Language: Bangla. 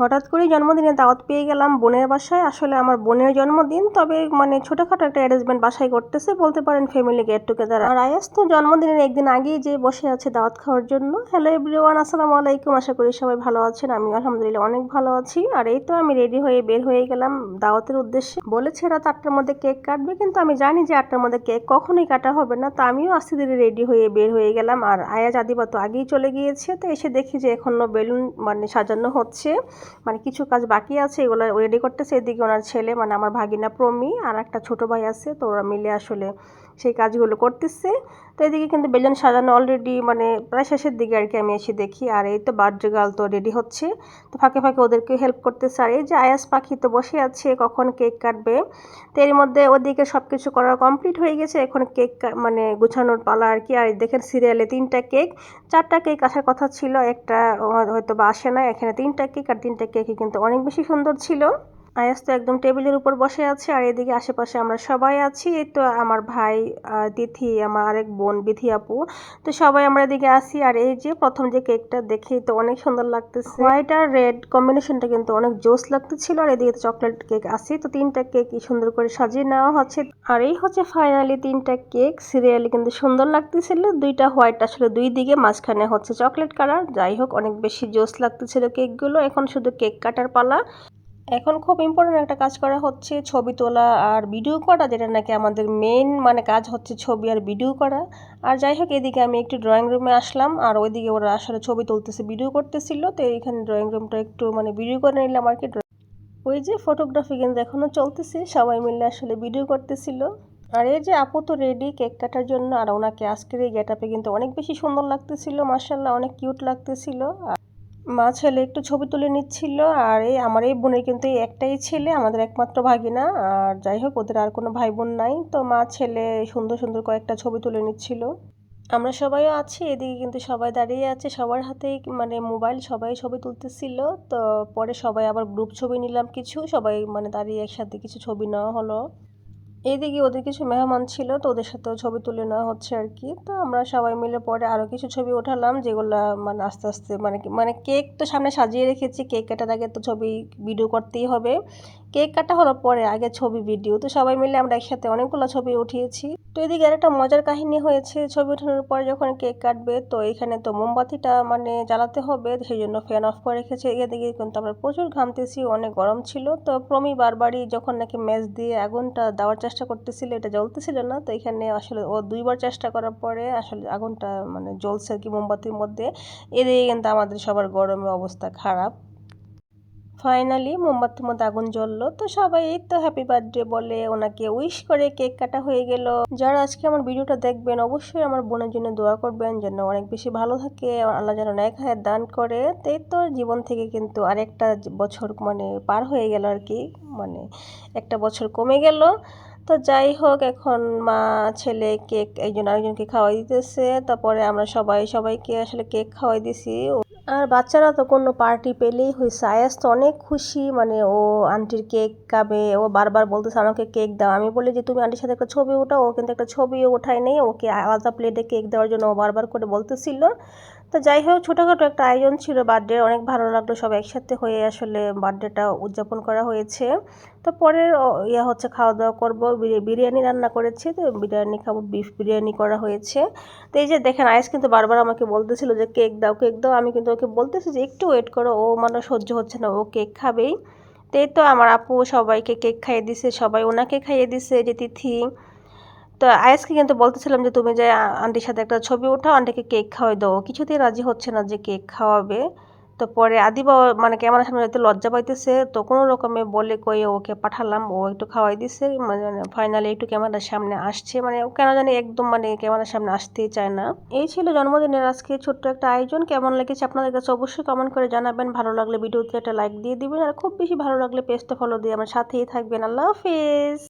হঠাৎ করেই জন্মদিনে দাওয়াত পেয়ে গেলাম বোনের বাসায়। আসলে আমার বোনের জন্মদিন, তবে মানে ছোটোখাটো একটা অ্যারেঞ্জমেন্ট বাসায় করতেছে, বলতে পারেন ফ্যামিলি গেট টুগেদার আর আয়াস তো জন্মদিনের একদিন আগেই যে বসে আছে দাওয়াত খাওয়ার জন্য। হ্যালো এভরিওয়ান আসসালামু আলাইকুম, আশা করি সবাই ভালো আছেন। আমি আলহামদুলিল্লাহ অনেক ভালো আছি। আর এই তো আমি রেডি হয়ে বের হয়ে গেলাম দাওয়াতের উদ্দেশ্যে। বলেছে রাত আটটার মধ্যে কেক কাটবে, কিন্তু আমি জানি যে আটটার মধ্যে কেক কখনোই কাটা হবে না, তো আমিও আস্তে ধীরে রেডি হয়ে বের হয়ে গেলাম। আর আয়াজ আদিবা তো আগেই চলে গিয়েছে, তো এসে দেখি যে এখনও বেলুন মানে সাজানো হচ্ছে। মানে কিছু কাজ বাকি আছে, এগুলো রেডি করতেছে। এদিকে ওনার ছেলে মানে আমার ভাগিনা প্রমি আর একটা ছোট ভাই আছে। তো ওরা মিলে আসলে সেই কাজগুলো করতেছে। তো এদিকে কিন্তু বেলুন সাজানো অলরেডি মানে প্রায় শেষের দিকে আর কি আমি এসে দেখি। আর এই তো বার্থডে গার্ল তো রেডি হচ্ছে। তো ফাঁকে ফাঁকে ওদেরকে হেল্প করতেছে। আর এই যে আয়াস পাখি তো বসে আছে, কখন কেক কাটবে? তো এর মধ্যে ওদিকে সব কিছু করা কমপ্লিট হয়ে গেছে। এখন কেক মানে গুছানোর পালা আর কি। আর দেখেন সিরিয়ালে তিনটা কেক চারটা কেক আসার কথা ছিল, একটা হয়তো বা আসে না এখানে তিনটা কেক আর তিনটা কেকই কিন্তু অনেক বেশি সুন্দর ছিল। আয়াস তো একদম টেবিলের উপর বসে আছে আর এদিকে আশেপাশে আমরা সবাই আছি। এই তো আমার ভাই তিথি, আমার আরেক বোন বিথি আপু। তো সবাই আমরা এদিকে আসি আর এই যে প্রথম যে কেকটা দেখি তো অনেক সুন্দর লাগতেছে। হোয়াইট আর রেড কম্বিনেশনটা কিন্তু অনেক জোস লাগতেছিল আর এদিকে চকলেট কেক আসি তো তিনটা কেক সুন্দর করে সাজিয়ে নেওয়া হচ্ছে। আর এই হচ্ছে ফাইনালি তিনটা কেক। সিরিয়ালি কিন্তু সুন্দর লাগতেছিল। দুইটা হোয়াইট আসলে দুই দিকে, মাঝখানে হচ্ছে চকলেট কালার। যাই হোক, অনেক বেশি জোস লাগতেছিল কেকগুলো। এখন শুধু কেক কাটার পালা। এখন খুব ইম্পর্টেন্ট একটা কাজ করা হচ্ছে ছবি তোলা আর ভিডিও করা, যেটা নাকি আমাদের মেন মানে কাজ হচ্ছে ছবি আর ভিডিও করা। আর যাই হোক, এদিকে আমি একটু ড্রয়িং রুমে আসলাম, আর ওইদিকে ওরা আসলে ছবি তুলতেছে ভিডিও করতেছিল। তো এইখানে ড্রয়িং রুমটা একটু মানে ভিডিও করে নিলাম আর কি। ওই যে ফটোগ্রাফি কিন্তু এখনও চলতেছে, সবাই মিলে আসলে ভিডিও করতেছিল। আর এই যে আপু তো রেডি কেক কাটার জন্য, আর ওনাকে আজকের এই গেট আপে কিন্তু অনেক বেশি সুন্দর লাগতেছিল মার্শাল্লাহ অনেক কিউট লাগতেছিল। মা ছেলে একটু ছবি তুলে নিচ্ছিল আর এই আমার এই বোনের কিন্তু এই একটাই ছেলে, আমাদের একমাত্র ভাগিনা। আর যাই হোক, ওদের আর কোনো ভাই বোন নাই। তো মা ছেলে সুন্দর সুন্দর কয়েকটা ছবি তুলে নিচ্ছিল। আমরা সবাইও আছি, এদিকে কিন্তু সবাই দাঁড়িয়ে আছে। সবার হাতেই মানে মোবাইল, সবাই ছবি তুলতেছিল। তো পরে সবাই আবার গ্রুপ ছবি নিলাম কিছু। সবাই মানে দাঁড়িয়ে একসাথে কিছু ছবি নেওয়া হলো। এইদিকে ওদের কিছু মেহমান ছিল, তো ওদের সাথেও ছবি তুলে নেওয়া হচ্ছে আর কি। তো আমরা সবাই মিলে পরে আরও কিছু ছবি ওঠালাম, যেগুলো মানে আস্তে আস্তে মানে মানে কেক তো সামনে সাজিয়ে রেখেছি, কেক কাটার আগে তো ছবি ভিডিও করতেই হবে। কেক কাটা হলো পরে আগে ছবি, ভিডিও, তো সবাই মিলে আমরা একসাথে অনেকগুলো ছবি উঠিয়েছি। তো এদিকে আর একটা মজার কাহিনী হয়েছে, ছবি ওঠানোর পরে যখন কেক কাটবে, তো এখানে তো মোমবাতিটা মানে জ্বালাতে হবে সেই জন্য ফ্যান অফ করে রেখেছে। এদিকে কিন্তু আমরা প্রচুর ঘামতেছি, অনেক গরম ছিল। তো প্রমি বারবারই যখন নাকি ম্যাচ দিয়ে আগুনটা দেওয়ার চেষ্টা করতেছিল, এটা জ্বলতেছিল না, তো এখানে আসলে ও দুইবার চেষ্টা করার পরে আসলে আগুনটা মানে জ্বলছে আর কি মোমবাতির মধ্যে। এদিকে কিন্তু আমাদের সবার গরমে অবস্থা খারাপ। ফাইনালি মোমবাতির মধ্যে আগুন জ্বললো। তো সবাই এই তো হ্যাপি বার্থডে বলে ওনাকে উইশ করে কেক কাটা হয়ে গেল। যারা আজকে আমার ভিডিওটা দেখবেন, অবশ্যই আমার বোনের জন্য দোয়া করবেন যেন অনেক বেশি ভালো থাকে, আল্লাহ যেন এক হায়াত দান করে। তো এই তো জীবন থেকে কিন্তু আরেকটা বছর মানে পার হয়ে গেল আর কি মানে একটা বছর কমে গেল। তো যাই হোক, এখন মা, ছেলে কেক একজন আরেকজনকে খাওয়াই দিতেছে। তারপরে আমরা সবাই সবাইকে আসলে কেক খাওয়াই দিছি। আর বাচ্চারা তো কোনো পার্টি পেলেই হয়েছে আয়াস তো অনেক খুশি মানে ও আন্টির কেক খাবে, ও বারবার বলতেছে, আমাকে কেক দাও। আমি বলি যে, তুমি আন্টির সাথে একটা ছবি ওঠাও ও কিন্তু একটা ছবিও ওঠায় নেই। ওকে আলাদা প্লেটে কেক দেওয়ার জন্য ও বারবার করে বলতেছিল। তো যাই হোক, ছোটোখাটো একটা আয়োজন ছিল বার্থডে অনেক ভালো লাগল সব একসাথে হয়ে আসলে বার্থডেটা উদযাপন করা হয়েছে। তো পরের ইয়া হচ্ছে খাওয়া দাওয়া করব বিরিয়ানি রান্না করেছি, তো বিরিয়ানি খাব বিফ বিরিয়ানি করা হয়েছে। তো এই যে দেখেন, আইস কিন্তু বারবার আমাকে বলতেছিল যে কেক দাও কেক দাও, আমি কিন্তু ওকে বলতেছি যে একটু ওয়েট করো, ও মানে সহ্য হচ্ছে না, ও কেক খাবেই। তো এই তো আমার আপু সবাইকে কেক খাইয়ে দিছে, সবাই ওনাকে খাইয়ে দিছে, যে তিথি। তো আয়েসকে কিন্তু বলতেছিলাম যে, তুমি যে আন্টির সাথে একটা ছবি ওঠাও, আন্টিকে কেক খাওয়াই দাও। কিছুতেই রাজি হচ্ছে না যে কেক খাওয়াবে। তো পরে আদি আদিবা মানে ক্যামেরার সামনে যাতে লজ্জা পাইতেছে। তো কোনো রকমে বলে কয়ে ওকে পাঠালাম, ও একটু খাওয়াই দিছে। মানে ফাইনালি একটু ক্যামেরার সামনে আসছে। মানে ও কেন জানি একদম মানে ক্যামেরার সামনে আসতেই চায় না। এই ছিল জন্মদিনের আজকে ছোট্ট একটা আয়োজন। কেমন লেগেছে আপনাদের কাছে অবশ্যই কমেন্ট করে জানাবেন। ভালো লাগলে ভিডিওতে একটা লাইক দিয়ে দিবেন। আর খুব বেশি ভালো লাগলে পেজটা ফলো দিয়ে আমার সাথেই থাকবেন। আল্লাহ হাফিজ!